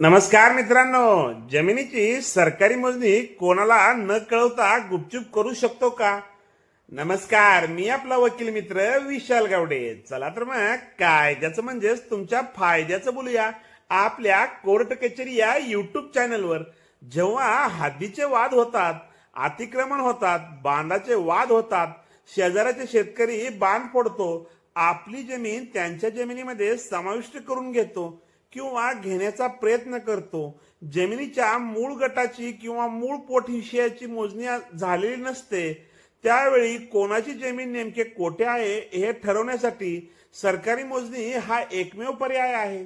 नमस्कार मित्रांनो. जमिनीची सरकारी मोजणी कोणाला न कळवता गुपचूप करू शकतो का? नमस्कार मी आपला वकील मित्र विशाल गावडे. चला तर मग कायद्याचं म्हणजेच तुमच्या फायद्याचं बोलूया आपल्या कोर्ट कचेरी या युट्यूब चॅनलवर जेव्हा हद्दीचे वाद होतात अतिक्रमण होतात बांधाचे वाद होतात शेजाऱ्याचे शेतकरी बांध फोडतो आपली जमीन त्यांच्या जमिनीमध्ये समाविष्ट करून घेतो. किंवा घेण्याचा प्रयत्न करतो. जमिनीच्या मूळ गटाची किंवा मूळ पोट विषयाची मोजणी झालेली नसते. त्यावेळी कोणाची जमीन नेमके कोठे आहे हे ठरवण्यासाठी सरकारी मोजणी हा एकमेव पर्याय आहे.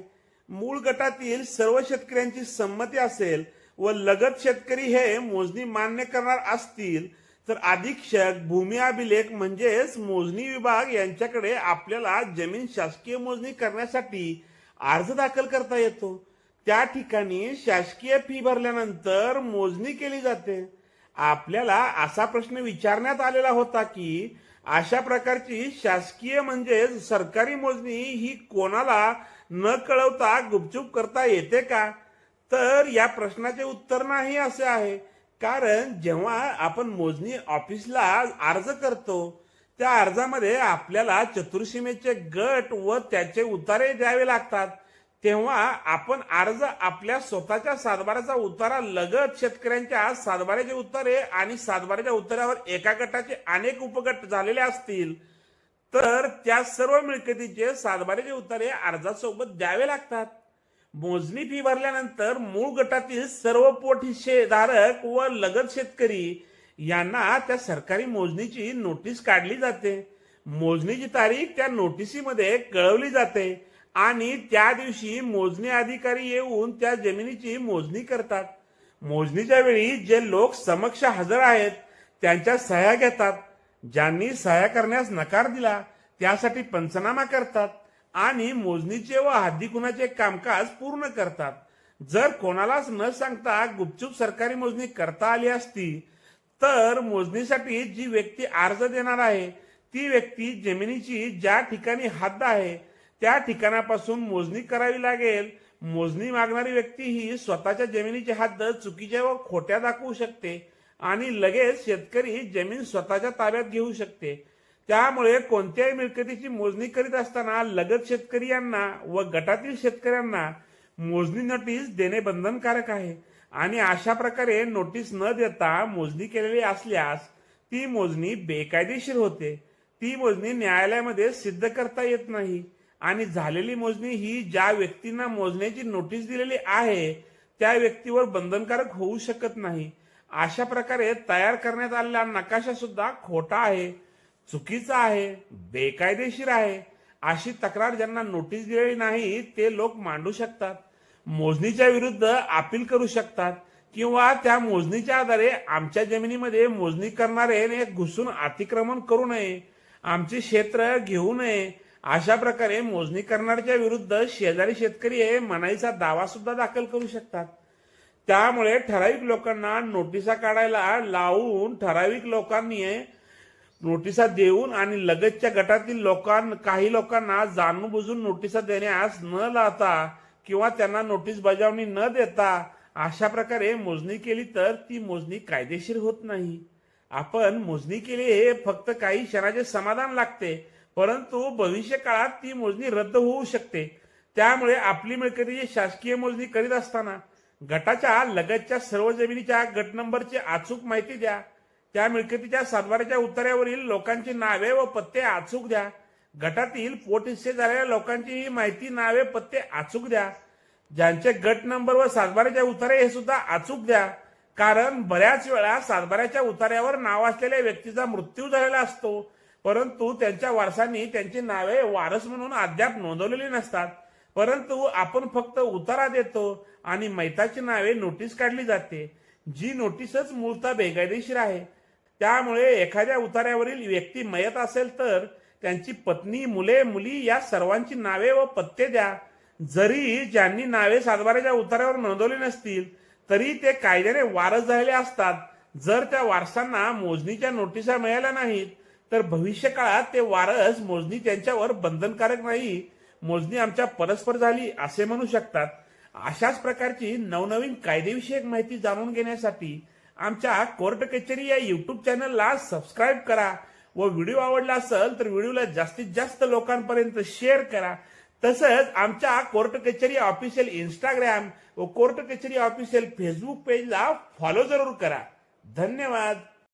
मूळ गटातील सर्व शेतकऱ्यांची संमती असेल व लगत शेतकरी हे मोजणी मान्य करणार असतील तर अधीक्षक भूमी अभिलेख म्हणजेच मोजणी विभाग यांच्याकडे आपल्याला जमीन शासकीय मोजणी करण्यासाठी अर्ज दाखल करता येतो. त्या ठिकाणी शासकीय फी भरल्यानंतर मोजणी केली जाते. आपल्याला असा प्रश्न विचारण्यात आलेला होता की अशा प्रकारची शासकीय म्हणजे सरकारी मोजणी ही कोणाला न कळवता गुपचूप करता येते का? तर या प्रश्नाचे उत्तर नाही असे आहे. कारण जेव्हा आपण मोजणी ऑफिसला अर्ज करतो त्या अर्जामध्ये आपल्याला चतुर्सीमेचे गट व त्याचे उतारे द्यावे लागतात. तेव्हा आपण अर्ज आपल्या स्वतःच्या सातबाराचा उतारा लगत शेतकऱ्यांच्या सातबाऱ्याचे उतारे आणि सातबाऱ्याच्या उतार्यावर एका गटाचे अनेक उपगट झालेले असतील. तर त्या सर्व मिळकतीचे सातबाऱ्याचे उतारे अर्जासोबत द्यावे लागतात. मोजणी फी भरल्यानंतर मूळ गटातील सर्व पोट हिस्सेधारक व लगत शेतकरी यांना त्या सरकारी मोजणीची नोटीस काढली जाते. मोजणीची तारीख त्या नोटिसीमध्ये कळवली जाते आणि त्या दिवशी मोजणी अधिकारी येऊन त्या जमिनीची मोजणी करतात. मोजणीच्या वेळी जे लोक समक्ष हजर आहेत त्यांच्या सह्या घेतात. ज्यांनी सह्या करण्यास नकार दिला त्यासाठी पंचनामा करतात आणि मोजणीचे व हद्दी कुणाचे कामकाज पूर्ण करतात. जर कोणालाच न सांगता गुपचूप सरकारी मोजणी करता आली असती तर मोजणीसाठी जी व्यक्ती अर्ज देणार आहे ती व्यक्ती जमिनीची ज्या ठिकाणी हद्द आहे त्या ठिकाणापासून मोजणी करावी लागेल. मोजणी मागणारी व्यक्ती ही स्वतःच्या जमिनीची हद्द चुकीच्या व खोट्या दाखवू शकते आणि लगेच शेतकरी जमीन स्वतःच्या ताब्यात घेऊ शकते. त्यामुळे कोणत्याही मिळकतीची मोजणी करीत असताना लगत शेतकरी यांना व गटातील शेतकऱ्यांना मोजणी नोटीस देणे बंधनकारक आहे. आणि अशा प्रकारे नोटीस न देता मोजणी केलेली असल्यास ती मोजणी बेकायदेशीर होते. ती मोजणी न्यायालयामध्ये सिद्ध करता येत नाही. आणि झालेली मोजणी ही ज्या व्यक्तींना मोजण्याची नोटीस दिलेली आहे त्या व्यक्तीवर बंधनकारक होऊ शकत नाही. अशा प्रकारे तयार करण्यात आलेला नकाशा सुद्धा खोटा आहे चुकीचा आहे बेकायदेशीर आहे. अशी तक्रार ज्यांना नोटीस दिलेली नाही ते लोक मांडू शकतात. मोजणीच्या विरुद्ध अपील करू शकतात किंवा त्या मोजणीच्या आधारे आमच्या जमिनीमध्ये मोजणी करणारे घुसून अतिक्रमण करू नये आमचे क्षेत्र घेऊ नये अशा प्रकारे मोजणी करणाऱ्याच्या विरुद्ध शेजारी शेतकरी हे मनाईचा दावा सुद्धा दाखल करू शकतात. त्यामुळे ठराविक लोकांना नोटिसा काढायला लावून ठराविक लोकांनी नोटिसा देऊन आणि लगतच्या गटातील लोकां काही लोकांना जाणून बुजून नोटिसा देण्यास न लावता किंवा त्यांना नोटीस बजावणी न देता अशा प्रकारे मोजणी केली तर ती मोजणी कायदेशीर होत नाही. आपण मोजणी केली हे फक्त काही क्षणाचे समाधान लागते परंतु भविष्य काळात ती मोजणी रद्द होऊ शकते. त्यामुळे आपली मिळकतीची शासकीय मोजणी करीत असताना गटाच्या लगतच्या सर्व जमिनीच्या गट नंबरची अचूक माहिती द्या. त्या मिळकतीच्या सातबाऱ्याच्या उत्तरावरील लोकांची नावे व पत्ते अचूक द्या. गटातील पोटनिश्चय झालेल्या लोकांची ही माहिती नावे पत्ते अचूक द्या. ज्यांचे गट नंबर व सातबाऱ्याच्या उतारे हे सुद्धा अचूक द्या. कारण बऱ्याच वेळा सातबाऱ्याच्या उतार्यावर नाव असलेल्या व्यक्तीचा मृत्यू झालेला असतो. परंतु त्यांच्या वारसांनी त्यांची नावे वारस म्हणून अद्याप नोंदवलेली नसतात. परंतु आपण फक्त उतारा देतो आणि मैताची नावे नोटीस काढली जाते. जी नोटीसच मूळतः बेकायदेशीर आहे. त्यामुळे एखाद्या उतार्यावरील व्यक्ती मयत असेल तर त्यांची पत्नी मुले मुली या सर्वांची नावे व पत्ते द्या. जरी ज्यांनी नावे सातबाऱ्याच्या उतार्यावर नोंदवली नसतील तरी ते कायद्याने वारस झालेले असतात. जर त्या वारसांना मोजणीच्या नोटिसा मिळाल्या नाहीत तर भविष्यकाळात ते वारस मोजणी त्यांच्यावर बंधनकारक नाही. मोजणी आमच्या परस्पर झाली असे म्हणू शकतात. अशाच प्रकारची नवनवीन कायदेविषयक माहिती जाणून घेण्यासाठी आमच्या कोर्ट कचेरी या युट्यूब चॅनलला सबस्क्राईब करा. व व्हिडिओ आवडला असेल तर व्हिडिओला जास्तीत जास्त लोकांपर्यंत शेअर करा. तसंच आमच्या कोर्ट कचेरी ऑफिशियल इंस्टाग्राम व कोर्ट कचेरी ऑफिशियल फेसबुक पेजला फॉलो जरूर करा. धन्यवाद.